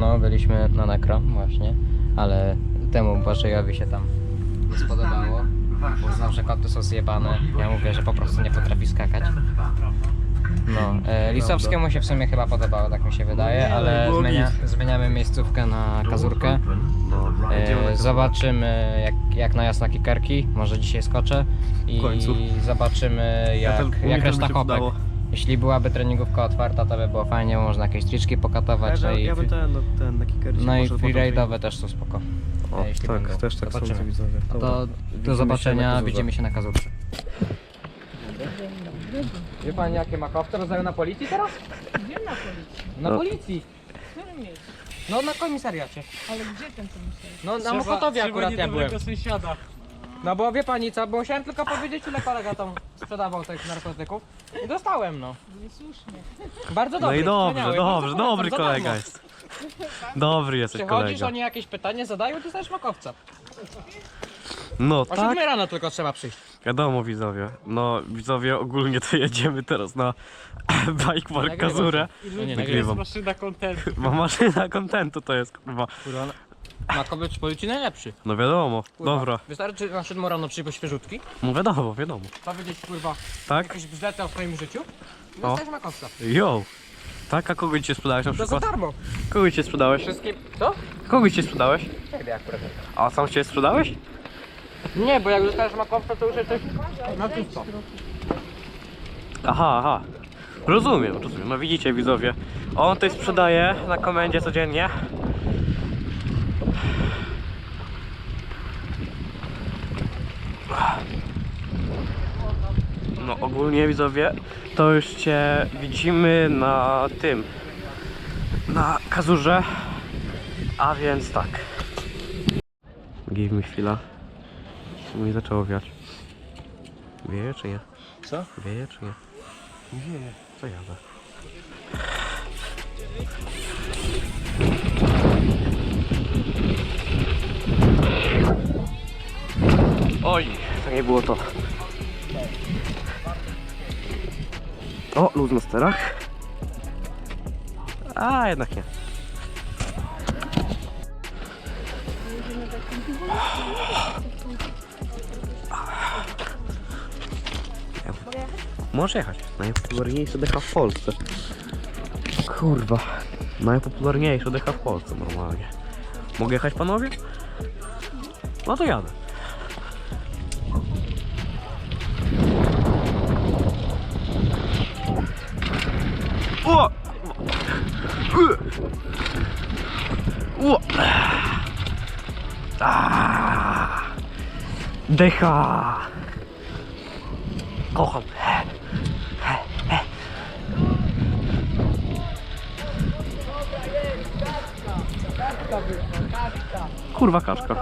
No, byliśmy na nekro właśnie, ale temu Błażejowi się tam nie spodobało. Uznał, że koty są zjebane. Ja mówię, że po prostu nie potrafi skakać. No, e, Lisowskiemu się w sumie chyba podobało, tak mi się wydaje, ale zmienia, zmieniamy miejscówkę na kazurkę. E, zobaczymy jak, jak na kikerki, może dzisiaj skoczę i W końcu. zobaczymy jak, jak reszta kopek. Jeśli byłaby treningówka otwarta, to by było fajnie, można jakieś triczki pokatować, no Ja, i, ja bym ten, no, ten na kickercie no i poszedł potem freeride'owe też są spoko. O, jeśli tak, będą. też tak Zobaczymy. sądzę widzowie. No Dobra, to do zobaczenia, widzimy się na kazurce. Wie pani jakie makowce rozdają na policji teraz? Gdzie na policji? Na No. policji. W którym miejscu? No na komisariacie. Ale gdzie ten komisarz? No na Mokotowie akurat ja byłem. sąsiada. No bo wie pani co, bo musiałem tylko powiedzieć ile kolega tam sprzedawał tych narkotyków. I dostałem no. Niesłusznie. Bardzo No dobry. i dobrze, wspaniały, dobrze, bardzo dobry polecam, za kolega darmo. jest. Dobry jesteś Przychodzisz, kolega. oni jakieś pytanie zadają, dostajesz makowca. No O tak, 7 rano tylko trzeba przyjść. wiadomo widzowie. No widzowie ogólnie to jedziemy teraz na Bike Park Nagrywam Kazurę. No nie, Nagrywam. maszyna kontentu. Ma maszyna kontentu to jest kurwa. Kurwa, makowiec policji najlepszy. No wiadomo, Kurwa. dobra. Wystarczy na 7 rano przyjść świeżutki, No wiadomo, wiadomo. powiedzieć kurwa Tak? jakieś bzdety o swoim życiu i dostajesz makowca. Yo. Tak, a kogo ci sprzedałeś na To za przykład? darmo. Kogo ci sprzedałeś? Wszystkim... Co? Kogo ci sprzedałeś? Ciebie akurat. A sam cię sprzedałeś? Nie, bo jak dostajesz makowca, to już jesteś na czysto. Aha, aha. Rozumiem, rozumiem. No widzicie widzowie. On tutaj sprzedaje na komendzie codziennie. No ogólnie widzowie, to już cię widzimy na tym. Na kazurze. A więc tak. Give mi chwila. Mi zaczęło wiać. Wieje czy nie? Co? Wieje czy nie? Wieje. Co jadę? Oj, to nie było to. O, luz na sterach. A, jednak nie. Możesz jechać. Najpopularniejszy decha w Polsce. Kurwa. Najpopularniejszy decha w Polsce normalnie. Mogę jechać panowie? No to jadę. O! O! Ah! Decha! Kocham. Kurwa kaczka.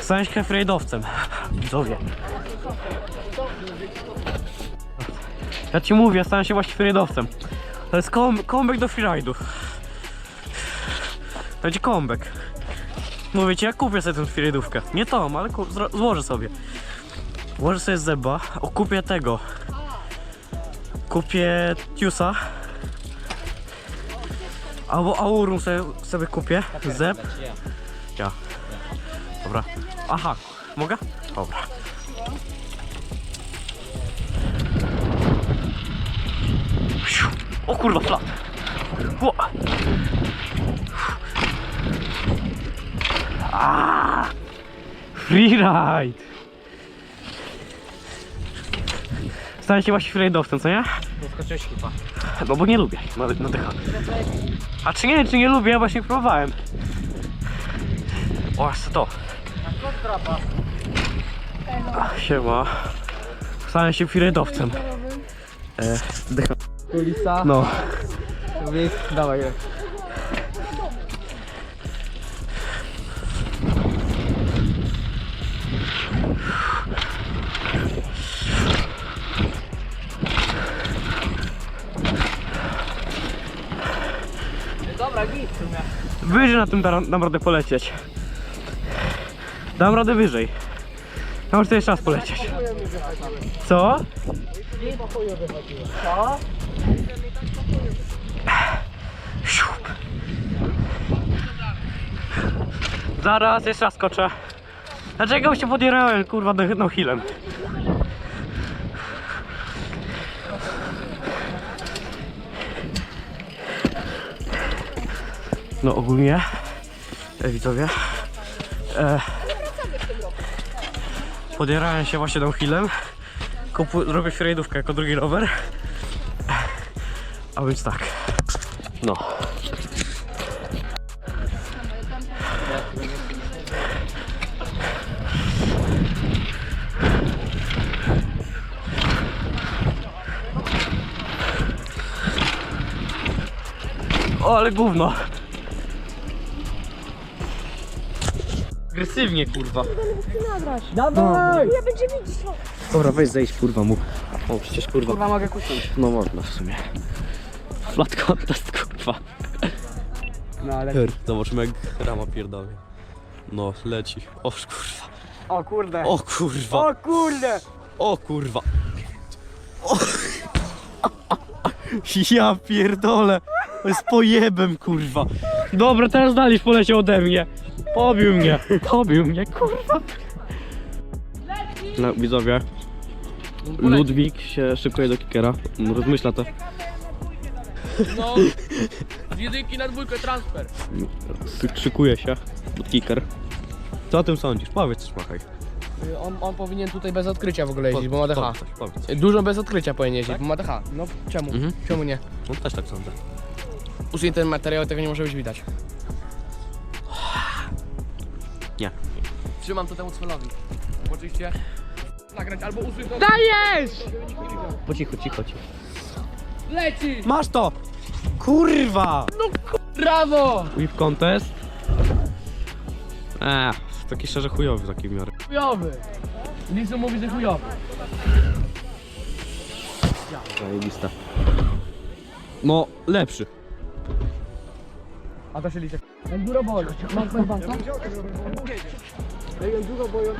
Stałem się frejdowcem. Widzowie. Ja ci mówię, stałem się właśnie frejdowcem. To jest comeback do freeride'u. To będzie comeback. Mówię ci, ja kupię sobie tę freeride'ówkę. Nie tą, ale złożę sobie. Włożę sobie zeba, kupię tego. Kupię Tiusa. Albo Aurum sobie, sobie kupię. Zeb. Ja. Dobra. Aha, mogę? Dobra. O kurwa, flat. Ło. Ah. Freeride. Stałem się właśnie freeridowcem, co nie? Zaskoczyłeś chyba. No bo nie lubię, na, na dycha. A czy nie, czy nie lubię, ja właśnie próbowałem. O, aż to. Ach, Siema. Stałem się freeridowcem. E, dycha. Kulisa. No. Dawaj. Dobra, git w sumie. Wyżej na tym da, dam radę polecieć. Dam radę wyżej. Ja muszę jeszcze raz polecieć. Co? Co? Zaraz, jeszcze raz skoczę. Dlaczego się podierałem, kurwa, no hilem? No ogólnie, e, widzowie, e, podierałem się właśnie downhillem, Kupu, robię freeridówkę jako drugi rower a więc tak, no. O, ale gówno. Agresywnie, kurwa. Dawaj! Ja będzie widzieć. Dobra, weź zejść, kurwa, mu. O, przecież kurwa. Kurwa, mogę kusić. No można w sumie. Flat contest, kurwa. No ale... Her, zobaczmy jak rama pierdolnie. No, leci. O kurwa. O kurde! O kurwa. O kurde! O kurwa. O. Ja pierdolę. To jest pojebem, kurwa. Dobra, teraz Dalisz poleciał ode mnie. Pobił mnie. Pobił mnie, kurwa. No, widzowie. Ludwik się szykuje do kickera. Rozmyśla to. No! Z jedynki na dwójkę transfer. Szykuje się pod kicker. Co o tym sądzisz? Powiedz coś, machaj. On, on powinien tutaj bez odkrycia w ogóle jeździć, bo ma DH. Powiedz powiedz. Dużo bez odkrycia powinien jeździć, bo ma DH. No czemu? Mhm. Czemu nie? No też tak sądzę. Usuń ten materiał, tego nie może być widać. Nie. Trzymam to temu cwelowi. Oczywiście nagrać albo usuń to. Dajesz! Po cichu, cicho, cicho. Leci! Masz to! Kurwa! Brawo! Whip contest. Eee, taki szczerze chujowy taki w miarę. Chujowy! Lisu mówi, że chujowy. Zajebista. No, lepszy. A to się liczy. Enduro boli. Masz perwansa? Ej, enduro boli, on.